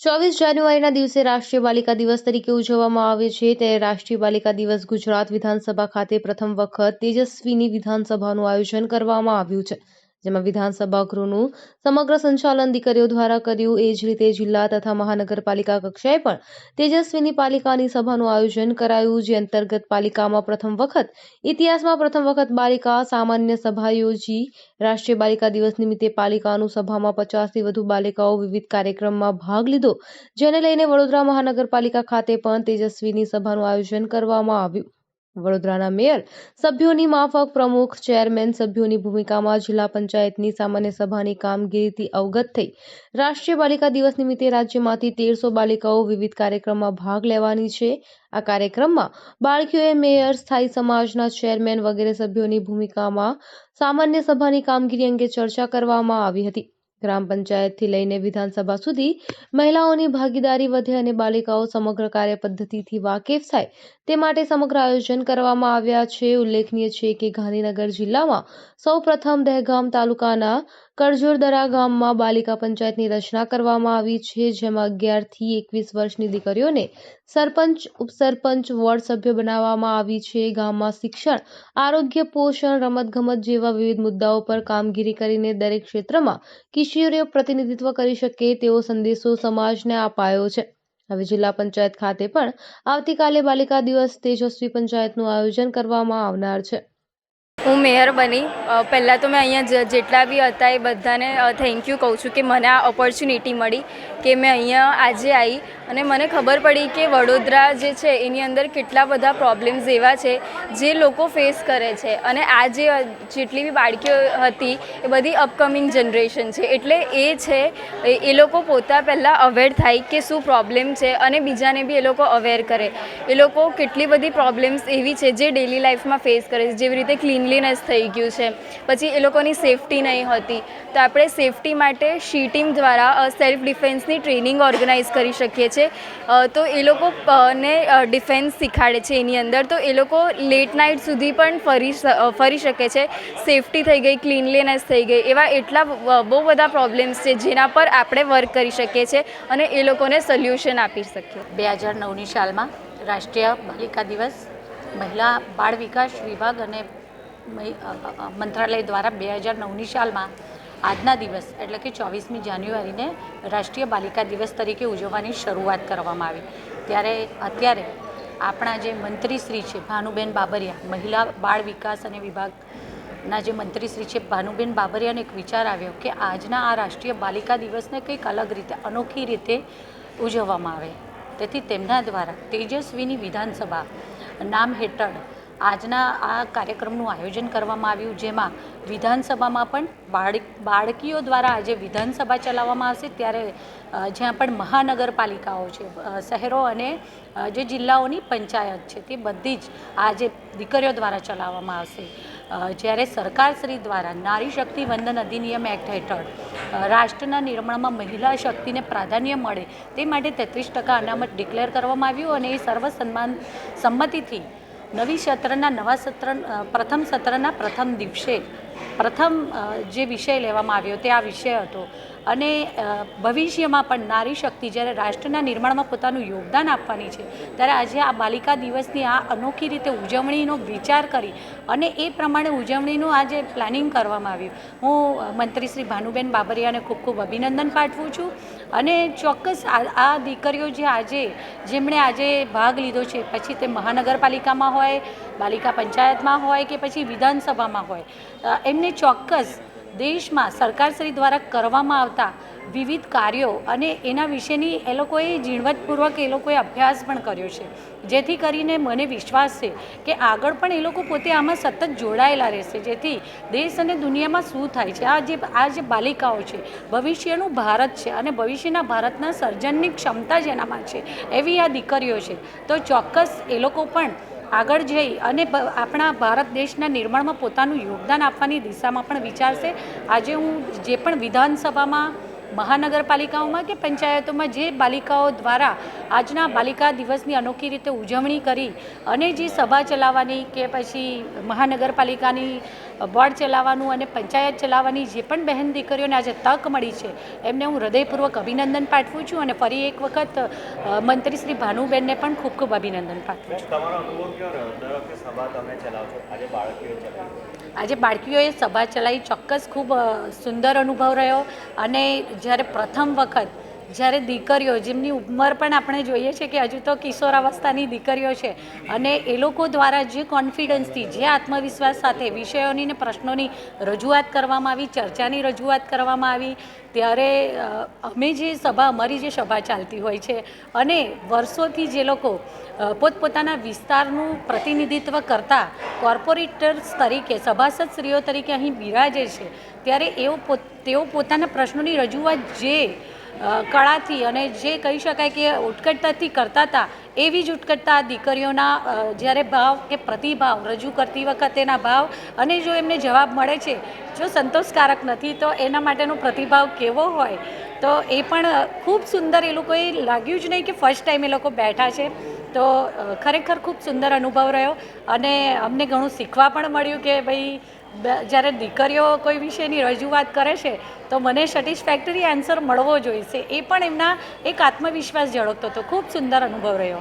ચોવીસ જાન્યુઆરીના દિવસે રાષ્ટ્રીય બાલિકા દિવસ તરીકે ઉજવવામાં આવે છે. ત્યારે રાષ્ટ્રીય બાલિકા દિવસ ગુજરાત વિધાનસભા ખાતે પ્રથમ વખત તેજસ્વીની વિધાનસભાનું આયોજન કરવામાં આવ્યું છે. જેમાં વિધાનસભા ગૃહનું સમગ્ર સંચાલન દીકરીઓ દ્વારા કર્યું. એ જ રીતે જિલ્લા તથા મહાનગરપાલિકા કક્ષાએ પણ તેજસ્વીની પાલિકાની સભાનું આયોજન કરાયું, જે અંતર્ગત પાલિકામાં પ્રથમ વખત, ઇતિહાસમાં પ્રથમ વખત બાલિકા સામાન્ય સભા યોજી. રાષ્ટ્રીય બાલિકા દિવસ નિમિત્તે પાલિકાનું સભામાં પચાસથી વધુ બાલિકાઓ વિવિધ કાર્યક્રમમાં ભાગ લીધો. જેને લઈને વડોદરા મહાનગરપાલિકા ખાતે પણ તેજસ્વીની સભાનું આયોજન કરવામાં આવ્યું. વડોદરાના મેયર, સભ્યોની માફક પ્રમુખ, ચેરમેન સભ્યોની ભૂમિકામાં જિલ્લા પંચાયતની સામાન્ય સભાની કામગીરીથી અવગત થઈ રાષ્ટ્રીય બાલિકા દિવસ નિમિત્તે રાજ્યમાંથી તેરસો બાલિકાઓ વિવિધ કાર્યક્રમમાં ભાગ લેવાની છે. આ કાર્યક્રમમાં બાળકીઓએ મેયર, સ્થાયી સમાજના ચેરમેન વગેરે સભ્યોની ભૂમિકામાં સામાન્ય સભાની કામગીરી અંગે ચર્ચા કરવામાં આવી હતી. ગ્રામ પંચાયતથી લઈને વિધાનસભા સુધી મહિલાઓની ભાગીદારી વધે અને બાલિકાઓ સમગ્ર કાર્ય પદ્ધતિથી વાકેફ થાય તે માટે સમગ્ર આયોજન કરવામાં આવ્યા છે. ઉલ્લેખનીય છે કે ગાંધીનગર જિલ્લામાં સૌ પ્રથમ દહેગામ તાલુકાના કરજોરદરા ગામમાં બાલિકા પંચાયતની રચના કરવામાં આવી છે, જેમાં અગિયારથી એકવીસ વર્ષની દીકરીઓને સરપંચ, ઉપસરપંચ, વોર્ડ સભ્ય બનાવવામાં આવી છે. ગામમાં શિક્ષણ, આરોગ્ય, પોષણ, રમતગમત જેવા વિવિધ મુદ્દાઓ પર કામગીરી કરીને દરેક ક્ષેત્રમાં કિશોરીઓ પ્રતિનિધિત્વ કરી શકે તેવો સંદેશો સમાજને અપાયો છે. હવે જિલ્લા પંચાયત ખાતે પણ આવતીકાલે બાલિકા દિવસ તેજસ્વી પંચાયતનું આયોજન કરવામાં આવનાર છે. હું મેયર બની. પહેલાં તો મેં અહીંયા જેટલા બી હતા એ બધાને થેન્ક યુ કહું છું કે મને આ ઓપોર્ચ્યુનિટી મળી કે મેં અહીંયા આજે આવી અને મને ખબર પડી કે વડોદરા જે છે એની અંદર કેટલા બધા પ્રોબ્લેમ્સ એવા છે જે લોકો ફેસ કરે છે. અને આ જે જેટલી બી બાળકીઓ હતી એ બધી અપકમિંગ જનરેશન છે. એટલે એ છે, એ લોકો પોતા પહેલાં અવેર થાય કે શું પ્રોબ્લેમ છે અને બીજાને બી એ લોકો અવેર કરે. એ લોકો કેટલી બધી પ્રોબ્લેમ્સ એવી છે જે ડેલી લાઈફમાં ફેસ કરે છે. જેવી રીતે ક્લીનલીનેસ થઈ ગયું છે. પછી એ લોકોની સેફટી નહીં હોતી. તો આપણે સેફટી માટે શી ટીમ દ્વારા સેલ્ફ ડિફેન્સની ટ્રેનિંગ ઓર્ગેનાઇઝ કરી શકીએ છીએ. તો એ લોકો ને ડિફેન્સ શીખાડે છે એની અંદર. તો એ લોકો લેટ નાઇટ સુધી પણ ફરી ફરી શકે છે. સેફટી થઈ ગઈ ક્લીનલીનેસ થઈ ગઈ. એવા એટલા બહુ બધા પ્રોબ્લેમ્સ છે જેના પર આપણે વર્ક કરી શકીએ છીએ અને એ લોકોને સોલ્યુશન આપી શકીએ. બે હજાર નવની સાલમાં રાષ્ટ્રીય બાલિકા દિવસ મહિલા બાળ વિકાસ વિભાગ અને મંત્રાલય દ્વારા બે હજાર નવની સાલમાં આજના દિવસ, એટલે કે ચોવીસમી જાન્યુઆરીને રાષ્ટ્રીય બાલિકા દિવસ તરીકે ઉજવવાની શરૂઆત કરવામાં આવી. ત્યારે અત્યારે આપણા જે મંત્રીશ્રી છે, ભાનુબેન બાબરિયા, મહિલા બાળ વિકાસ અને વિભાગના જે મંત્રીશ્રી છે, ભાનુબેન બાબરિયાને એક વિચાર આવ્યો કે આજના આ રાષ્ટ્રીય બાલિકા દિવસને કંઈક અલગ રીતે, અનોખી રીતે ઉજવવામાં આવે. તેથી તેમના દ્વારા તેજસ્વીની વિધાનસભા નામ હેઠળ આજના આ કાર્યક્રમનું આયોજન કરવામાં આવ્યું, જેમાં વિધાનસભામાં પણ બાળ બાળકીઓ દ્વારા આજે વિધાનસભા ચલાવવામાં આવશે. ત્યારે જ્યાં પણ મહાનગરપાલિકાઓ છે શહેરો અને જે જિલ્લાઓની પંચાયત છે, તે બધી જ આજે દીકરીઓ દ્વારા ચલાવવામાં આવશે. જ્યારે સરકારશ્રી દ્વારા નારી શક્તિ વંદન અધિનિયમ એક્ટ હેઠળ રાષ્ટ્રના નિર્માણમાં મહિલા શક્તિને પ્રાધાન્ય મળે તે માટે તેત્રીસ ટકા અનામત ડિક્લેર કરવામાં આવ્યું અને એ સર્વ સન્માન સંમતિથી નવી સત્રના નવા સત્ર પ્રથમ સત્રના પ્રથમ દિવસે પ્રથમ જે વિષય લેવામાં આવ્યો તે આ વિષય હતો. અને ભવિષ્યમાં પણ નારી શક્તિ જ્યારે રાષ્ટ્રના નિર્માણમાં પોતાનું યોગદાન આપવાની છે, ત્યારે આજે આ બાલિકા દિવસની આ અનોખી રીતે ઉજવણીનો વિચાર કરી અને એ પ્રમાણે ઉજવણીનું આજે પ્લાનિંગ કરવામાં આવ્યું. હું મંત્રી શ્રી ભાનુબેન બાબરિયાને ખૂબ ખૂબ અભિનંદન પાઠવું છું. અને ચોક્કસ આ દીકરીઓ જે આજે, જેમણે આજે ભાગ લીધો છે, પછી તે મહાનગરપાલિકામાં હોય, બાલિકા પંચાયતમાં હોય કે પછી વિધાનસભામાં હોય એમને ચોક્કસ દેશમાં સરકારશ્રી દ્વારા કરવામાં આવતા વિવિધ કાર્યો અને એના વિશેની એ લોકોએ ઝીણવટપૂર્વક એ લોકોએ અભ્યાસ પણ કર્યો છે. જેથી કરીને મને વિશ્વાસ છે કે આગળ પણ એ લોકો પોતે આમાં સતત જોડાયેલા રહેશે. જેથી દેશ અને દુનિયામાં શું થાય છે? આ જે આ જે બાલિકાઓ છે, ભવિષ્યનું ભારત છે અને ભવિષ્યના ભારતના સર્જનની ક્ષમતા જેનામાં છે. એવી આ દીકરીઓ છે. તો ચોક્કસ એ લોકો પણ આગળ જઈ અને આપણા ભારત દેશના નિર્માણમાં પોતાનું યોગદાન આપવાની દિશામાં પણ વિચારશે. આજે હું જે પણ વિધાનસભામાં મહાનગરપાલિકાઓમાં કે પંચાયતોમાં જે બાલિકાઓ દ્વારા આજના બાલિકા દિવસની અનોખી રીતે ઉજવણી કરી અને જે સભા ચલાવવાની કે પછી મહાનગરપાલિકાની બોર્ડ ચલાવવાનું અને પંચાયત ચલાવવાની જે પણ બહેન દીકરીઓને આજે તક મળી છે, એમને હું હૃદયપૂર્વક અભિનંદન પાઠવું છું અને ફરી એક વખત મંત્રી શ્રી ભાનુબેનને પણ ખૂબ ખૂબ અભિનંદન પાઠવું છું. સભા તમે ચલાવો છો આજે બાળકીઓ ચલાવી આજે બાળકીઓએ સભા ચલાવી. ચોક્કસ ખૂબ સુંદર અનુભવ રહ્યો. અને જ્યારે પ્રથમ વખત જ્યારે દીકરીઓ, જેમની ઉંમર પણ આપણે જોઈએ છે કે હજુ તો કિશોરાવસ્થાની દીકરીઓ છે અને એ લોકો દ્વારા જે કોન્ફિડન્સથી જે આત્મવિશ્વાસ સાથે વિષયોની ને પ્રશ્નોની રજૂઆત કરવામાં આવી, ચર્ચાની રજૂઆત કરવામાં આવી, ત્યારે અમે જે સભા, અમારી જે સભા ચાલતી હોય છે અને વર્ષોથી જે લોકો પોતપોતાના વિસ્તારનું પ્રતિનિધિત્વ કરતા કોર્પોરેટર્સ તરીકે સભાસદ સ્ત્રીઓ તરીકે અહીં બિરાજે છે, ત્યારે એઓ તેઓ પોતાના પ્રશ્નોની રજૂઆત જે કળાથી અને જે કહી શકાય કે ઉત્કટતાથી કરતા હતા એવી જ ઉત્કટતા દીકરીઓના જ્યારે ભાવ કે પ્રતિભાવ રજૂ કરતી વખતેના ભાવ અને જો એમને જવાબ મળે છે, જો સંતોષકારક નથી, તો એના માટેનો પ્રતિભાવ કેવો હોય? તો એ પણ ખૂબ સુંદર એ લોકોએ લાગ્યું જ નહીં કે ફર્સ્ટ ટાઈમ એ લોકો બેઠા છે. તો ખરેખર ખૂબ સુંદર અનુભવ રહ્યો અને અમને ઘણું શીખવા પણ મળ્યું કે ભાઈ જ્યારે દીકરીઓ કોઈ વિષયની રજૂઆત કરે છે, તો મને સેટિસ્ફેક્ટરી આન્સર મળવો જોઈશે. એ પણ એમના એક આત્મવિશ્વાસ ઝળકતો હતો. ખૂબ સુંદર અનુભવ રહ્યો.